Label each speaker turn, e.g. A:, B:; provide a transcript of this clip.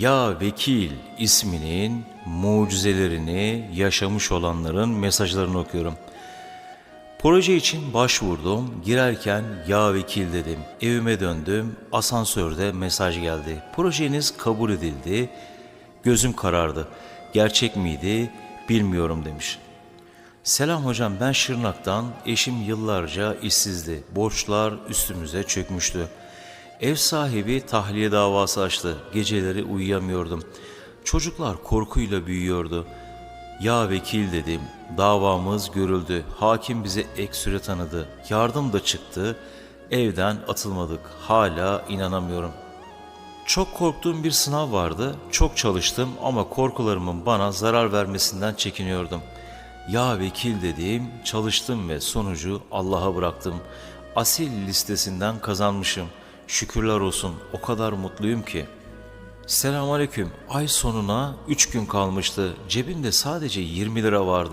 A: Ya Vekil isminin mucizelerini yaşamış olanların mesajlarını okuyorum. Proje için başvurdum. Girerken ya vekil dedim. Evime döndüm. Asansörde mesaj geldi. Projeniz kabul edildi. Gözüm karardı. Gerçek miydi bilmiyorum demiş. Selam hocam ben Şırnak'tan. Eşim yıllarca işsizdi. Borçlar üstümüze çökmüştü. Ev sahibi tahliye davası açtı. Geceleri uyuyamıyordum. Çocuklar korkuyla büyüyordu. Ya vekil dedim. Davamız görüldü. Hakim bize ek süre tanıdı. Yardım da çıktı. Evden atılmadık. Hala inanamıyorum. Çok korktuğum bir sınav vardı. Çok çalıştım ama korkularımın bana zarar vermesinden çekiniyordum. Ya vekil dediğim çalıştım ve sonucu Allah'a bıraktım. Asil listesinden kazanmışım. Şükürler olsun o kadar mutluyum ki. Selamünaleyküm. Ay sonuna 3 gün kalmıştı. Cebimde sadece 20 lira vardı.